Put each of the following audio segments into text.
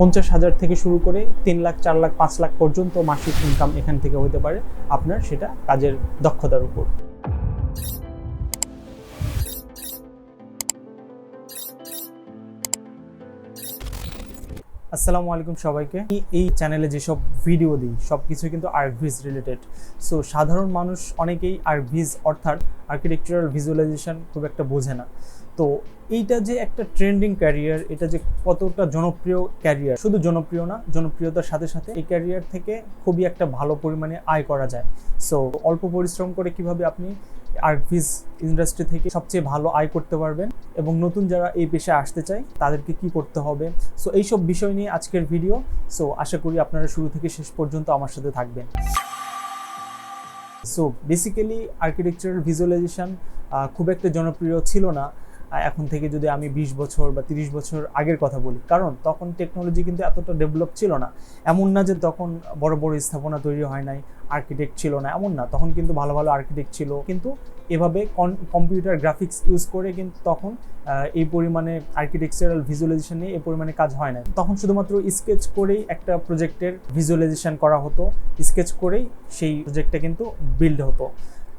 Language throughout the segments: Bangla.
পঞ্চাশ হাজার থেকে শুরু করে তিন লাখ, চার লাখ, পাঁচ লাখ পর্যন্ত মাসিক ইনকাম এখান থেকে হতে পারে আপনার সেটা কাজের দক্ষতার উপর। আসসালামু আলাইকুম সবাইকে। এই চ্যানেলে যেসব ভিডিও দিই সব কিছু কিন্তু আর্কভিজ রিলেটেড সো সাধারণ মানুষ অনেকেই আর্কভিজ অর্থাৎ আর্কিটেকচারাল ভিজুয়ালাইজেশন খুব একটা বোঝে না। তো এইটা যে একটা ট্রেন্ডিং ক্যারিয়ার এটা যে কতটা জনপ্রিয় ক্যারিয়ার শুধু জনপ্রিয় না, জনপ্রিয়তার সাথে সাথে এই ক্যারিয়ার থেকে খুবই একটা ভালো পরিমাণে আয় করা যায়। সো অল্প পরিশ্রম করে কীভাবে আপনি আর্টভিজ ইন্ডাস্ট্রি থেকে সবচেয়ে ভালো আয় করতে পারবেন এবং নতুন যারা এই পেশায় আসতে চায়, তাদেরকে কি করতে হবে? সো এইসব বিষয় নিয়ে আজকের ভিডিও সো আশা করি আপনারা শুরু থেকে শেষ পর্যন্ত আমার সাথে থাকবেন। সো বেসিক্যালি আর্কিটেকচারাল ভিজুয়ালাইজেশন খুব একটা জনপ্রিয় ছিল না। এখন থেকে যদি আমি বিশ বছর বা তিরিশ বছর আগের কথা বলি, কারণ তখন টেকনোলজি কিন্তু এতটা ডেভেলপ ছিল না। এমন না যে তখন বড় বড় স্থাপনা তৈরি হয় নাই আর্কিটেক্ট ছিল না, এমন না। তখন কিন্তু ভালো ভালো আর্কিটেক্ট ছিল। কিন্তু এভাবে কম্পিউটার গ্রাফিক্স ইউজ করে কিন্তু তখন এই পরিমাণে আর্কিটেকচারাল ভিজুয়ালাইজেশন নিয়ে এই পরিমাণে কাজ হয় না তখন শুধুমাত্র স্কেচ করেই একটা প্রজেক্টের ভিজুয়ালাইজেশন করা হতো। স্কেচ করেই সেই প্রজেক্টটা কিন্তু বিল্ড হতো।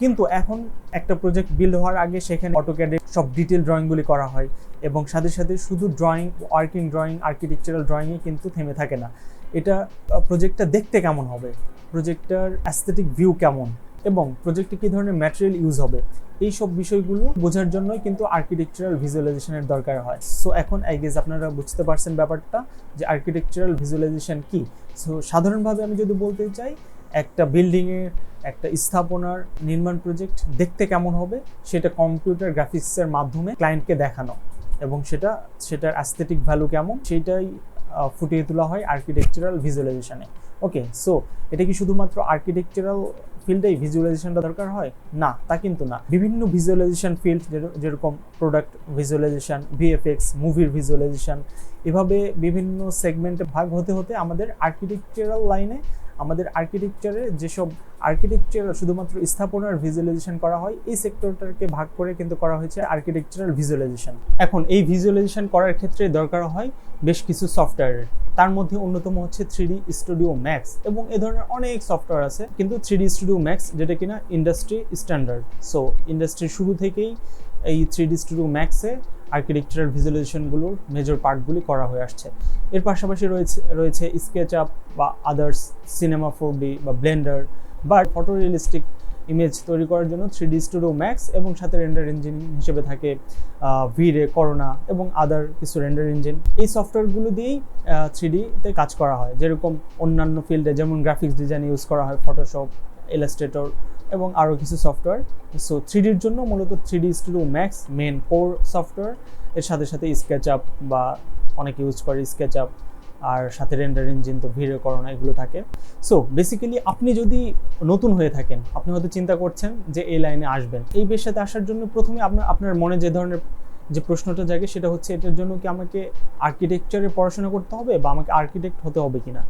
কিন্তু এখন একটা প্রজেক্ট বিল্ড হওয়ার আগে সেখানে অটোক্যাডে সব ডিটেল ড্রয়িংগুলি করা হয় এবং সাথে সাথে শুধু ড্রয়িং ওয়ার্কিং ড্রয়িং আর্কিটেকচারাল ড্রয়িংয়ে কিন্তু থেমে থাকে না। এটা প্রজেক্টটা দেখতে কেমন হবে? প্রজেক্টটার অ্যাস্থেটিক ভিউ কেমন? এবং প্রজেক্টে কী ধরনের ম্যাটেরিয়াল ইউজ হবে? এই সব বিষয়গুলো বোঝার জন্যই কিন্তু আর্কিটেকচারাল ভিজুয়ালাইজেশনের দরকার হয়। সো এখন আই গেস আপনারা বুঝতে পারছেন ব্যাপারটা যে আর্কিটেকচারাল ভিজুয়ালাইজেশন কী? সো সাধারণভাবে আমি যদি বলতে চাই একটা বিল্ডিংয়ের একটা স্থাপনার নির্মাণ প্রজেক্ট দেখতে কেমন হবে, সেটা কম্পিউটার গ্রাফিক্সের মাধ্যমে ক্লায়েন্টকে দেখানো এবং সেটা, সেটার অ্যাস্থেটিক ভ্যালু কেমন, সেটাই ফুটিয়ে তোলা হয় আর্কিটেকচারাল ভিজুয়ালাইজেশনে ওকে সো এটা কি শুধুমাত্র আর্কিটেকচারাল ফিল্ডেই ভিজুয়ালাইজেশনটা দরকার হয়? না, তা কিন্তু না। বিভিন্ন ভিজুয়ালাইজেশন ফিল্ড যেরকম প্রোডাক্ট ভিজুয়ালাইজেশন ভিএফএক্স মুভির ভিজুয়ালাইজেশন এভাবে বিভিন্ন সেগমেন্টে ভাগ হতে হতে আমাদের আর্কিটেকচারাল লাইনে আমাদের আর্কিটেকচারে যেসব আর্কিটেকচার শুধুমাত্র স্থাপনার ভিজুয়ালাইজেশন করা হয়, এই সেক্টরটাকে ভাগ করে কিন্তু করা হয়েছে আর্কিটেকচারাল ভিজুয়ালাইজেশন এখন এই ভিজুয়ালাইজেশন করার ক্ষেত্রে দরকার হয় বেশ কিছু সফটওয়্যারের তার মধ্যে অন্যতম হচ্ছে থ্রি স্টুডিও ম্যাক্স এবং এ ধরনের অনেক সফটওয়্যার আছে, কিন্তু থ্রি স্টুডিও ম্যাক্স যেটা কিনা ইন্ডাস্ট্রি স্ট্যান্ডার্ড সো ইন্ডাস্ট্রির শুরু থেকেই এই থ্রি স্টুডিও ম্যাক্সে আর্কিটেকচারাল ভিজুয়ালাইজেশনগুলোর মেজর পার্টগুলি করা হয়ে আসছে। এর পাশাপাশি রয়েছে রয়েছে স্কেচ আপ বা আদার্স সিনেমা ফোর বা ব্লেন্ডার বা ফটো রিয়েলিস্টিক ইমেজ তৈরি করার জন্য থ্রি ডি স্টুডিও ম্যাক্স এবং সাথে রেন্ডার ইঞ্জিন হিসেবে থাকে ভিরে করোনা এবং আদার কিছু রেন্ডার ইঞ্জিন এই সফটওয়্যারগুলো দিয়েই থ্রি ডিতে কাজ করা হয়। যেরকম অন্যান্য ফিল্ডে যেমন গ্রাফিক্স ডিজাইন ইউজ করা হয় ফটোশপ ইলাস্ট্রেটর এবং আরও কিছু সফটওয়্যার সো থ্রি ডির জন্য মূলত three D studio max main core software এর সাথে সাথে স্কেচ আপ বা অনেকে ইউজ করে স্কেচ আপ আর সাথে রেন্ডার ইঞ্জিন তো ভিড়ে করোনা, এগুলো থাকে। সো বেসিক্যালি আপনি যদি নতুন হয়ে থাকেন, আপনি হয়তো চিন্তা করছেন যে এই লাইনে আসবেন। এই পেশাতে আসার জন্য প্রথমে আপনার আপনার মনে যে ধরনের যে প্রশ্নটা জাগে, সেটা হচ্ছে এটার জন্য কি আমাকে আর্কিটেকচারে পড়াশোনা করতে হবে বা আমাকে আর্কিটেক্ট হতে হবে কিনা?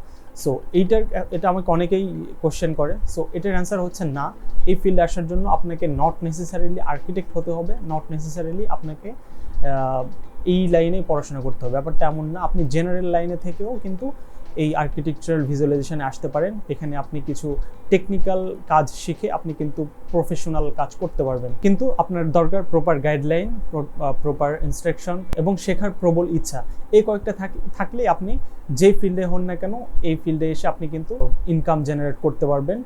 সো এইটার, এটা আমাকে অনেকেই কোশ্চেন করে। সো এটার অ্যান্সার হচ্ছে না। এই ফিল্ডে আসার জন্য আপনাকে নট নেসেসারিলি আর্কিটেক্ট হতে হবে। নট নেসেসারিলি আপনাকে এই লাইনেই পড়াশোনা করতে হবে। ব্যাপারটা এমন না। আপনি জেনারেল লাইনে থেকেও কিন্তু এই আর্কিটেকচারাল ভিজুয়ালাইজেশনে আসতে পারেন। এখানে আপনি কিছু টেকনিক্যাল কাজ শিখে আপনি কিন্তু প্রফেশনাল কাজ করতে পারবেন। কিন্তু আপনার দরকার প্রপার গাইডলাইন প্রপার ইনস্ট্রাকশন এবং শেখার প্রবল ইচ্ছা। এই কয়েকটা থাক- থাকলে আপনি যে ফিল্ডে হন না কেন, এই ফিল্ডে এসে আপনি কিন্তু ইনকাম জেনারেট করতে পারবেন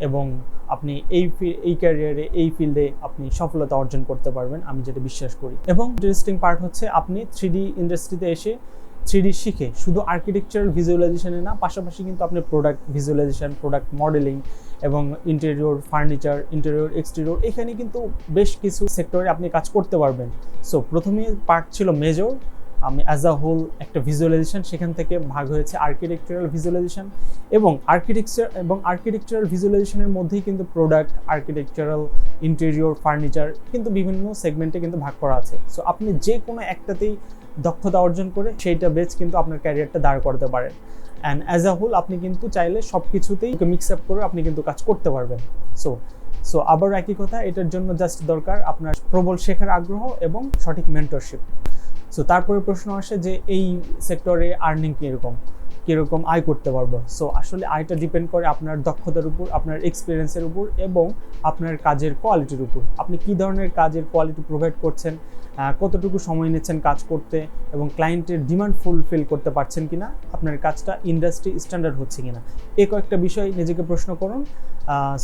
এবং আপনি এই এই ক্যারিয়ারে এই ফিল্ডে আপনি সফলতা অর্জন করতে পারবেন, আমি যেটা বিশ্বাস করি। এবং ইন্টারেস্টিং পার্ট হচ্ছে, আপনি থ্রি ইন্ডাস্ট্রিতে এসে থ্রি শিখে, শুধু আর্কিটেকচারাল ভিজুয়ালাইজেশনে না, পাশাপাশি কিন্তু আপনি প্রোডাক্ট ভিজুয়ালাইজেশন প্রোডাক্ট মডেলিং এবং ইন্টেরিয়র ফার্নিচার ইন্টেরিয়র এক্সটেরিয়র এখানে কিন্তু বেশ কিছু সেক্টরে আপনি কাজ করতে পারবেন। সো প্রথমে পার্ট ছিল মেজর আমি অ্যাজ আ হোল একটা ভিজুয়ালাইজেশন সেখান থেকে ভাগ হয়েছে আর্কিটেকচারাল ভিজুয়ালাইজেশন এবং আর্কিটেকচার এবং আর্কিটেকচারাল ভিজুয়ালাইজেশনের মধ্যেই কিন্তু প্রোডাক্ট আর্কিটেকচারাল ইন্টেরিয়র ফার্নিচার কিন্তু বিভিন্ন সেগমেন্টে কিন্তু ভাগ করা আছে। সো আপনি যে কোনো একটাতেই দক্ষতা অর্জন করে সেইটা বেচ কিন্তু আপনার ক্যারিয়ারটা দাঁড় করতে পারেন অ্যান্ড অ্যাজ আ হোল আপনি কিন্তু চাইলে সব কিছুতেই মিক্স আপ করে আপনি কিন্তু কাজ করতে পারবেন। সো সো আবার একই কথা, এটার জন্য জাস্ট দরকার আপনার প্রবল শেখার আগ্রহ এবং সঠিক মেন্টরশিপ সো তারপরে প্রশ্ন আসে যে এই সেক্টরে আর্নিং কীরকম? কীরকম আয় করতে পারব? সো আসলে আয়টা ডিপেন্ড করে আপনার দক্ষতার উপর, আপনার এক্সপিরিয়েন্সের উপর এবং আপনার কাজের কোয়ালিটির উপর। আপনি কী ধরনের কাজের কোয়ালিটি প্রোভাইড করছেন? কতটুকু সময় নিচ্ছেন কাজ করতে এবং ক্লায়েন্টের ডিমান্ড ফুলফিল করতে পারছেন কিনা, আপনার কাজটা ইন্ডাস্ট্রি স্ট্যান্ডার্ড হচ্ছে কি না এই কয়েকটা বিষয় নিজেকে প্রশ্ন করুন।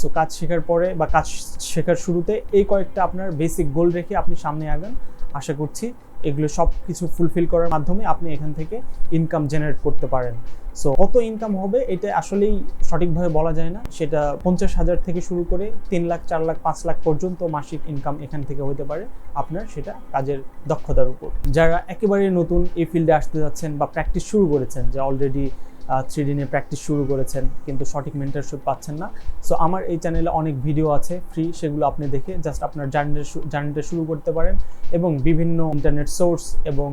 সো কাজ শেখার পরে বা কাজ শেখার শুরুতে এই কয়েকটা আপনার বেসিক গোল রেখে আপনি সামনে আগান। আশা করছি এগুলো সব কিছু ফুলফিল করার মাধ্যমে আপনি এখান থেকে ইনকাম জেনারেট করতে পারেন। সো কত ইনকাম হবে, এটা আসলেই সঠিকভাবে বলা যায় না। সেটা পঞ্চাশ হাজার থেকে শুরু করে তিন লাখ, চার লাখ, পাঁচ লাখ পর্যন্ত মাসিক ইনকাম এখান থেকে হতে পারে আপনার সেটা কাজের দক্ষতার উপর। যারা একেবারে নতুন এই ফিল্ডে আসতে যাচ্ছেন বা প্র্যাকটিস শুরু করেছেন, যে অলরেডি থ্রি ডি নিয়ে প্র্যাকটিস শুরু করেছেন, কিন্তু সঠিক মেন্টারশিপ পাচ্ছেন না। সো আমার এই চ্যানেলে অনেক ভিডিও আছে ফ্রি সেগুলো আপনি দেখে জাস্ট আপনার জার্নিটা জার্নিটা শুরু করতে পারেন এবং বিভিন্ন ইন্টারনেট সোর্স এবং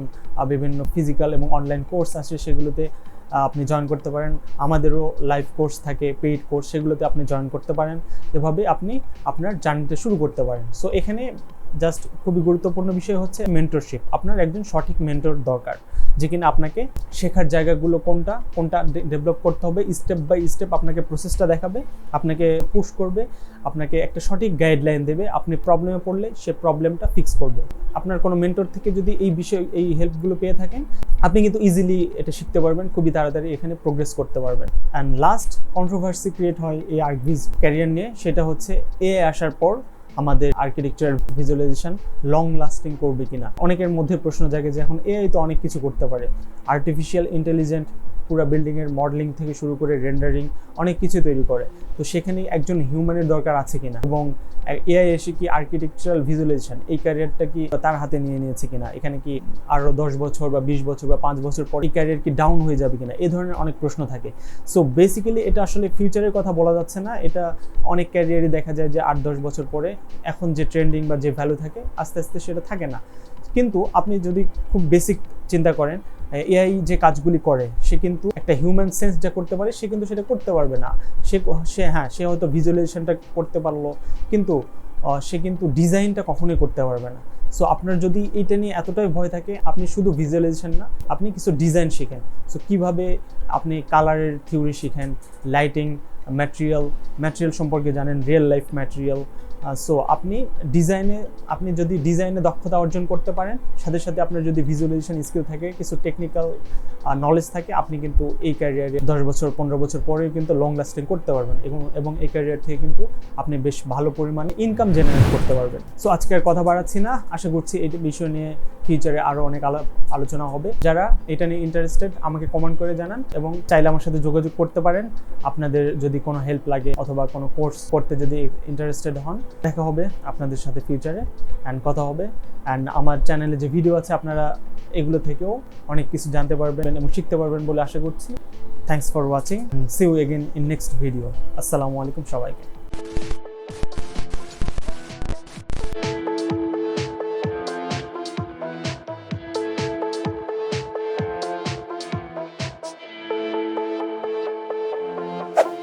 বিভিন্ন ফিজিক্যাল এবং অনলাইন কোর্স আছে সেগুলোতে আপনি জয়েন করতে পারেন। আমাদেরও লাইভ কোর্স থাকে পেইড কোর্স সেগুলোতে আপনি জয়েন করতে পারেন। এভাবে আপনি আপনার জার্নিটা শুরু করতে পারেন। সো এখানে জাস্ট খুবই গুরুত্বপূর্ণ বিষয় হচ্ছে মেন্টরশিপ আপনার একজন সঠিক মেন্টর দরকার, যে কিনা আপনাকে শেখার জায়গাগুলো কোনটা কোনটা ডেভেলপ করতে হবে স্টেপ বাই স্টেপ আপনাকে প্রসেসটা দেখাবে, আপনাকে পুশ করবে, আপনাকে একটা সঠিক গাইডলাইন দেবে, আপনি প্রবলেমে পড়লে সে প্রবলেমটা ফিক্স করবে। আপনার কোনো মেন্টর থেকে যদি এই বিষয়, এই হেল্পগুলো পেয়ে থাকেন, আপনি কিন্তু ইজিলি এটা শিখতে পারবেন, খুবই তাড়াতাড়ি এখানে প্রোগ্রেস করতে পারবেন। অ্যান্ড লাস্ট কন্ট্রোভার্সি ক্রিয়েট হয় এই আর্টভিজ ক্যারিয়ার নিয়ে, সেটা হচ্ছে এ আসার পর আমাদের আর্কিটেকচার ভিজুয়ালাইজেশন লং লাস্টিং করবে কিনা। অনেকের মধ্যে প্রশ্ন জাগে যে এখন এআই তো অনেক কিছু করতে পারে। আর্টিফিশিয়াল ইন্টেলিজেন্ট পুরো বিল্ডিংয়ের মডেলিং থেকে শুরু করে রেন্ডারিং অনেক কিছু তৈরি করে। তো সেখানে একজন হিউম্যানের দরকার আছে কিনা? এবং এআই এসে কি আর্কিটেকচারাল ভিজুয়ালাইজেশন এই ক্যারিয়ারটা কি তার হাতে নিয়ে নিয়েছে কিনা? এখানে কি আরও দশ বছর বা বিশ বছর বা পাঁচ বছর পর এই ক্যারিয়ার কি ডাউন হয়ে যাবে কিনা? এই ধরনের অনেক প্রশ্ন থাকে। সো বেসিক্যালি এটা আসলে ফিউচারের কথা বলা যাচ্ছে না। এটা অনেক ক্যারিয়ারই দেখা যায় যে আট, দশ বছর পরে এখন যে ট্রেন্ডিং বা যে ভ্যালু থাকে, আস্তে আস্তে সেটা থাকে না। কিন্তু আপনি যদি খুব বেসিক চিন্তা করেন এআই যে কাজগুলি করে, সে কিন্তু একটা হিউম্যান সেন্স যা করতে পারে, সে কিন্তু সেটা করতে পারবে না। সে সে হ্যাঁ সে হয়তো ভিজুয়ালাইজেশনটা করতে পারল, কিন্তু সে কিন্তু ডিজাইনটা কখনোই করতে পারবে না। সো আপনার যদি এইটা নিয়ে এতটাই ভয় থাকে, আপনি শুধু ভিজুয়ালাইজেশন না, আপনি কিছু ডিজাইন শিখেন। সো কীভাবে আপনি কালারের থিওরি শিখেন লাইটিং ম্যাটেরিয়াল ম্যাটেরিয়াল সম্পর্কে জানেন রিয়েল লাইফ ম্যাটেরিয়াল সো আপনি ডিজাইনে আপনি যদি ডিজাইনে দক্ষতা অর্জন করতে পারেন, সাথে সাথে আপনার যদি ভিজুয়ালাইজেশন স্কিল থাকে, কিছু টেকনিক্যাল নলেজ থাকে, আপনি কিন্তু এই ক্যারিয়ারে দশ বছর, পনেরো বছর পরেও কিন্তু লং লাস্টিং করতে পারবেন এবং এবং এই ক্যারিয়ার থেকে কিন্তু আপনি বেশ ভালো পরিমাণে ইনকাম জেনারেট করতে পারবেন। সো আজকে আর কথা বাড়াচ্ছি না। আশা করছি এই বিষয় নিয়ে ফিউচারে আরও অনেক আলোচনা হবে। যারা এটা নিয়ে ইন্টারেস্টেড আমাকে কমেন্ট করে জানান এবং চাইলে আমার সাথে যোগাযোগ করতে পারেন। আপনাদের যদি কোনো হেল্প লাগে অথবা কোনো কোর্স করতে যদি ইন্টারেস্টেড হন, দেখা হবে আপনাদের সাথে ফিউচারে অ্যান্ড কথা হবে। অ্যান্ড আমার চ্যানেলে যে ভিডিও আছে, আপনারা এগুলো থেকেও অনেক কিছু জানতে পারবেন এবং শিখতে পারবেন বলে আশা করছি। Thanks for watching see you again in next video আসসালামু আলাইকুম সবাইকে।